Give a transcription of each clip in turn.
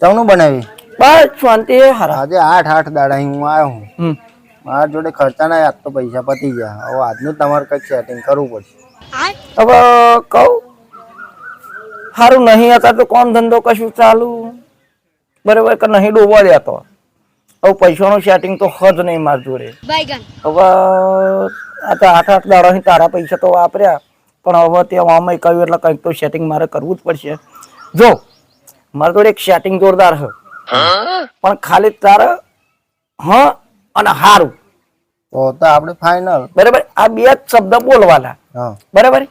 ચમનું બનાવી? બસ શાંતિ હારા. આજે આઠ આઠ દાડા અહીં હું આવ્યો હું મારા જોડે ખર્ચા ના આજ તો પૈસા પતી ગયા. હવે આજનું તમારે કંઈક સેટિંગ કરવું પડશે. હવે કહું સારું નહીં હતા તો કોમ ધંધો કશું ચાલુ? બરાબર કે નહીં ડૂબવા દેતો હવે પૈસાનું સેટિંગ તો હજ નહીં માર જોડે. હવે આ તો આઠ આઠ દાડા તારા પૈસા તો વાપર્યા. પણ હવે ત્યાં આમાં કહ્યું એટલે કંઈક તો સેટિંગ મારે કરવું જ પડશે. જો મારા જોડે એક સેટિંગ જોરદાર છે. પણ ખાલી તારે હ અને હારું. તો તો આપણે ફાઇનલ બરાબર? આ બે જ શબ્દ બોલવાના. બરાબર?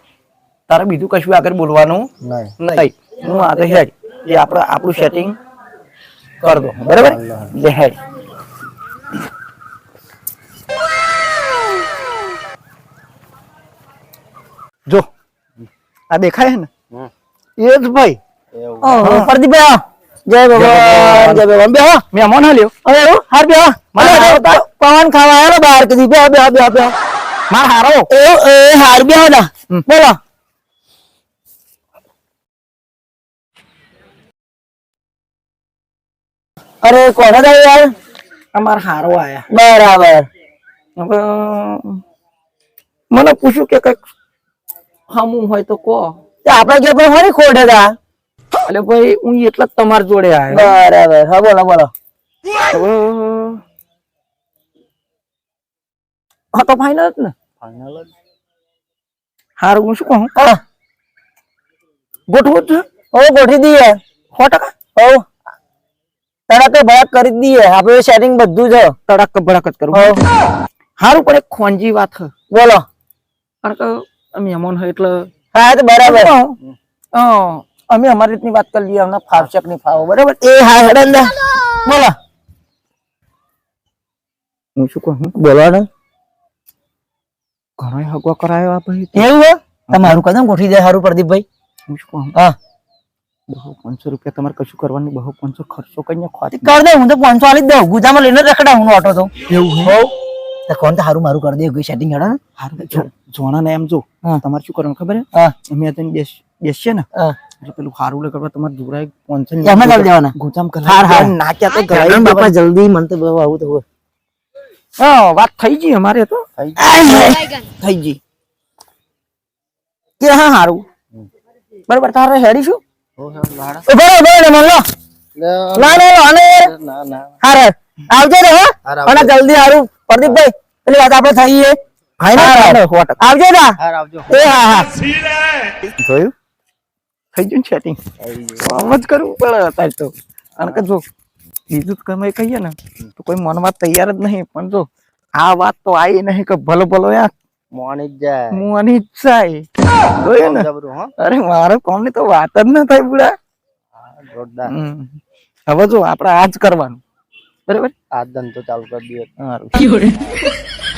તારે બીજું કશું આગળ બોલવાનું નહીં. નહીં. હું આ તો હેડ. જે આપણે આપણું સેટિંગ કર દો. બરાબર? જે હેડ. જો. આ દેખાય છે ને. એ જ ભાઈ. પ્રદીપભાઈ જય ભગવાન. જય ભગવાન. બે મહેમાન હાલ્યો? અરે એવું? હાર બે પવન ખાવા આવ્યો બહાર કીધી. બે બે બે બે માર હારો? એ એ હાર બે ના બોલો. અરે કોને દે યાર અમાર હારો આયા. બરાબર. હવે મને પૂછ્યું કે કંઈક હમું હોય તો કો આપડે કે ભાઈ હોરી ખોટ હતા? એટલે ભાઈ હું એટલા જ તમારા જોડે આવ્યો. બરાબર હા બોલો બોલો. હા તો ફાઈનલ જ ને. ફાઈનલ જ. હારું હું શું કહું? ગોઠવું જ ઓ ગોઠવી દઈએ. સો ટકા? ઓ તડક ભડક કરી દઈએ. આપણે સેટિંગ બધું જ તડક ભડક જ કરું. હારું પણ એક ખોનજી વાત બોલો. કારણ કે મહેમાન હોય એટલે હા તો બરાબર. અમે અમારી રીતની વાત કરી લઈએ અમને ફાવશે કે નહીં ફાવો? બરાબર? એ હા હેડા બોલો. હું શું કહું? બોલો ને? ઘણો હગવા કરાયો આ ભાઈ એવું હે? તમારું કદમ ગોઠવી દે સારું પ્રદીપભાઈ. હું શું કહું? હા. બહુ પાંચસો રૂપિયા તમારે કશું કરવાનું? બહુ પાંચસો ખર્ચો કરીને ખોટી કર દે હું તો પાંચસો આલી દઉં. ગુજામાં લઈને રખડા હું ઓટો તો. એવું હોવ. તો કોણ તો સારું મારું કરી દે કોઈ સેટિંગ હેડો ને. જોણા ને એમ જો. તમારે શું કરવાનું ખબર હા? અમે બેસ બેસીએ ને. હા. એટલે પેલું હારું લે કરવા તમારે જોરાય પહોંચે એમને કરી દેવાના ગોચામ હાર, હાર. નાખ્યા તો ગરાઈ ગરાઈ બાપા જલ્દી મને તો બહુ આવું તો હોય. હા વાત થઈ ગઈ અમારે તો. થઈ થઈ ગઈ. કે હા હારું. બરોબર તારે હેડી શું? ગયું હો, લાડા. ઊભો રહો, ઊભો રહો, મને લો. ના ના ના, આને યાર. ના ના હારે આવજો રે હો. હાર આવજો. અને જલ્દી હારું. પ્રદીપભાઈ પેલી વાત આપણે થઈએ. આવજો ના આવજો એ હા હા. જોયું? થઈ ગયું સેટિંગ આમ જ કરવું પડે અત્યારે તો. કારણ કે જો બીજું તમે કહીએ ને તો કોઈ મનમાં તૈયાર જ નહીં. પણ જો આ વાત તો આવી નહીં કે ભલો ભલો યાર. મોણી જાય. મોની જોયું. ને. જબરું હો. અરે મારે તો વાત જ ન થાય બુડા. જોરદાર. હવે જો આપણે આજ કરવાનું. બરાબર? આ ધંધો ચાલુ કરી દઈએ.